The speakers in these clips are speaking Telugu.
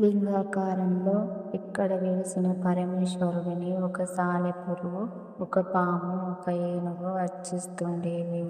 లింగాకారంలో ఇక్కడ వెలిసిన పరమేశ్వరుడిని ఒక సాలెపురుగు, ఒక పాము, ఒక ఏనుగు అర్చిస్తుండేవి.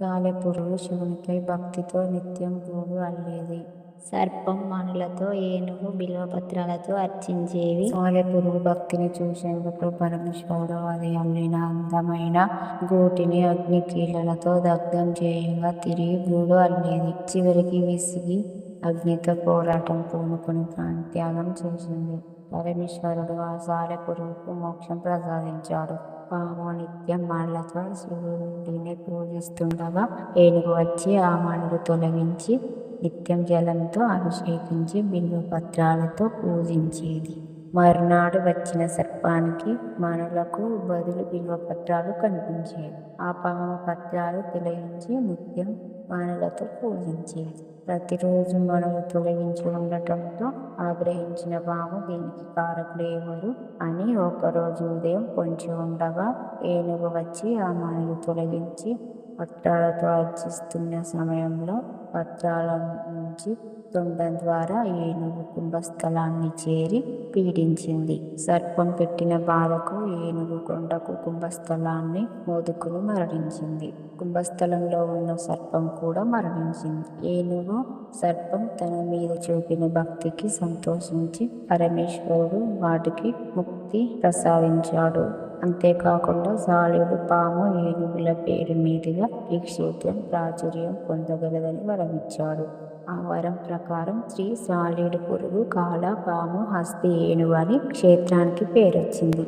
సాలెపురుగు శివునిపై భక్తితో నిత్యం గూడు అల్లేది. సర్పం మణులతో, ఏనుగు బిల్వపత్రాలతో అర్చించేవి. సాలెపురుగు భక్తిని చూసేందుకు పరమేశ్వరుడు అది అల్లిన అందమైన గూటిని అగ్నికీలలతో దగ్ధం చేయగా తిరిగి గూడు అల్లేది. చివరికి విసిగి అగ్నితో పోరాటం పూనుకుని ప్రాణత్యాగం చేసింది. పరమేశ్వరుడు ఆ సాలెపురుగుకు మోక్షం ప్రసాదించాడు. పాము నిత్యం మణులతో శివుడిని పూజిస్తుండగా ఏనుగు వచ్చి ఆ మణులు తొలగించి నిత్యం జలంతో అభిషేకించి బిల్వపత్రాలతో పూజించేది. మరునాడు వచ్చిన సర్పానికి మనలకు బదులు బిల్వపత్రాలు కనిపించేవి. ఆ పాము పత్రాలు తొలగించి నిత్యం మనలతో పూజించేది. ప్రతిరోజు మణులు తొలగించి ఉండటంతో ఆగ్రహించిన పాము దీనికి కారకులు ఎవరు? అని ఒకరోజు ఉదయం పొంచి ఉండగా ఏనుగు వచ్చి ఆ మణులు తొలగించి పత్రాలతో అర్చిస్తున్న సమయంలో పత్రాలనుంచి తొండం ద్వారా ఏనుగు కుంభస్థలాన్ని చేరి పీడించింది. సర్పం పెట్టిన బాధకు ఏనుగు కొండకు కుంభస్థలాన్ని మోదుకులు మరణించింది. కుంభస్థలంలో ఉన్న సర్పం కూడా మరణించింది. ఏనుగు, సర్పం తన మీద చూపిన భక్తికి సంతోషించి పరమేశ్వరుడు వాటికి ముక్తి ప్రసాదించాడు. అంతేకాకుండా సాలుడు పాము, ఏనుగుల పేరు మీదుగా ఈ క్షేత్రం ప్రాచుర్యం పొందగలదని వరమిచ్చాడు. ఆ వరం ప్రకారం శ్రీ సాలీడుపురుగు, కాల, పాము, హస్తి ఏనుగు అని క్షేత్రానికి పేరొచ్చింది.